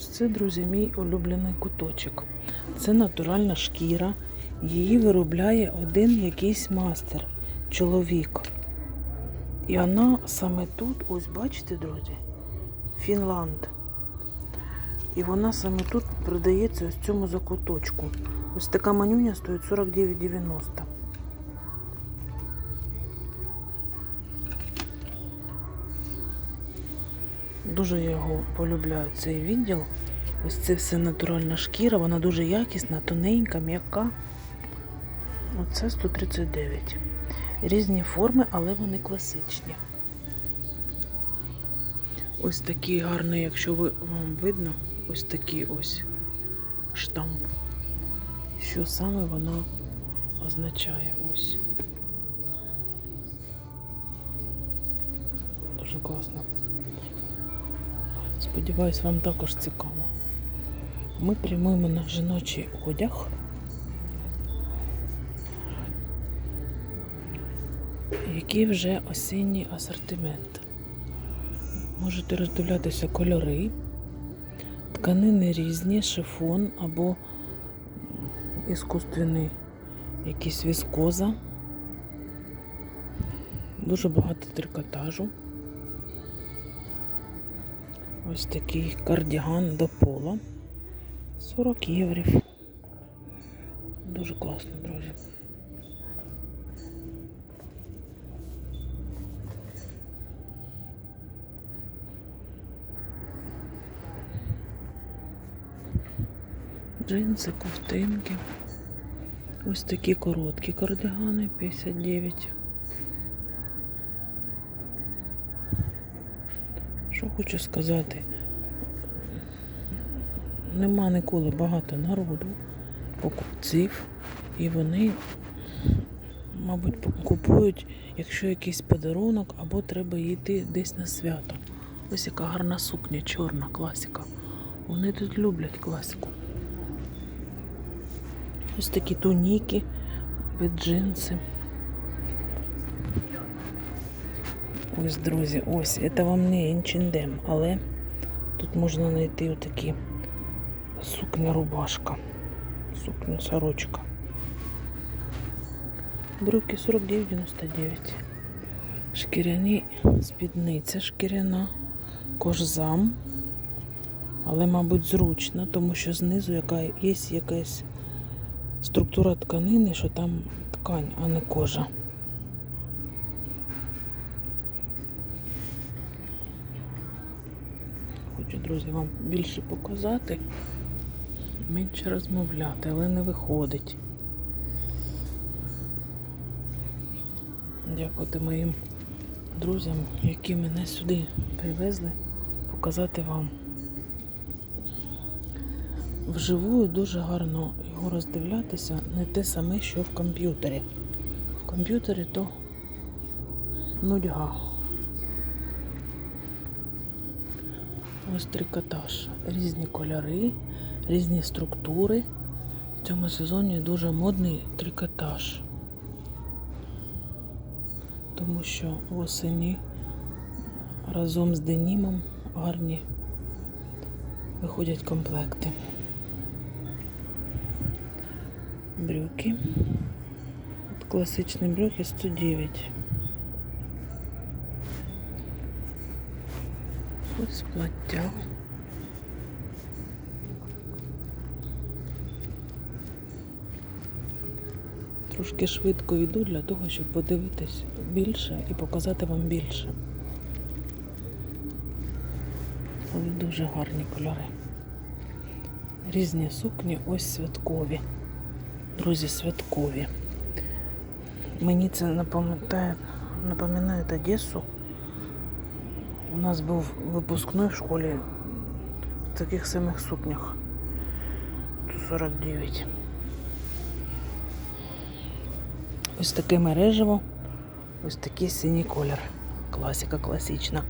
Ось це, друзі, мій улюблений куточок. Це натуральна шкіра. Її виробляє один якийсь мастер, чоловік. І вона саме тут, ось бачите, друзі, Фінланд. І вона саме тут продається ось цьому закуточку. Ось така манюня стоїть 49,90. Дуже я його полюбляю, цей відділ. Ось це все натуральна шкіра, вона дуже якісна, тоненька, м'яка. Оце 139. Різні форми, але вони класичні. Ось такий гарний, якщо ви, вам видно, ось такий ось штамп. Що саме воно означає ось. Дуже класно. Сподіваюсь, вам також цікаво. Ми прямуємо на жіночий одяг. Який вже осінній асортимент. Можете роздивлятися кольори, тканини різні, шифон або іскусственний якийсь віскоза. Дуже багато трикотажу. Ось такий кардіган до пола. 40 єврів. Дуже класно, друзі. Джинси, ковтинки. Ось такі короткі кардигани 59. Що хочу сказати? Нема ніколи багато народу, покупців, і вони, мабуть, купують, якщо якийсь подарунок, або треба йти десь на свято. Ось яка гарна сукня, чорна класика. Вони тут люблять класику. Ось такі туніки, джинси. Ось, друзі, ось, це вам не інчендем, але тут можна знайти отакі сукня рубашка, сукня сорочка. Брюки 49,99. Шкіряні спідниця шкіряна, кожзам. Але, мабуть, зручно, тому що знизу яка є якась структура тканини, що там ткань, а не кожа. Хочу, друзі, вам більше показати, менше розмовляти, але не виходить. Дякувати моїм друзям, які мене сюди привезли, показати вам. Вживую дуже гарно його роздивлятися, не те саме, що в комп'ютері. В комп'ютері то нудьга. Ось трикотаж. Різні кольори, різні структури. В цьому сезоні дуже модний трикотаж. Тому що восені разом з денімом гарні виходять комплекти. Брюки. От класичні брюки 109. Ось плаття. Трошки швидко йду для того, щоб подивитись більше і показати вам більше. Але дуже гарні кольори. Різні сукні, ось святкові. Друзі, святкові. Мені це напам'ятає, напоминає Одесу. У нас був випускний в школі в таких самих сукнях. 149. Ось таке мережево, ось такий синій колір. Класика класична.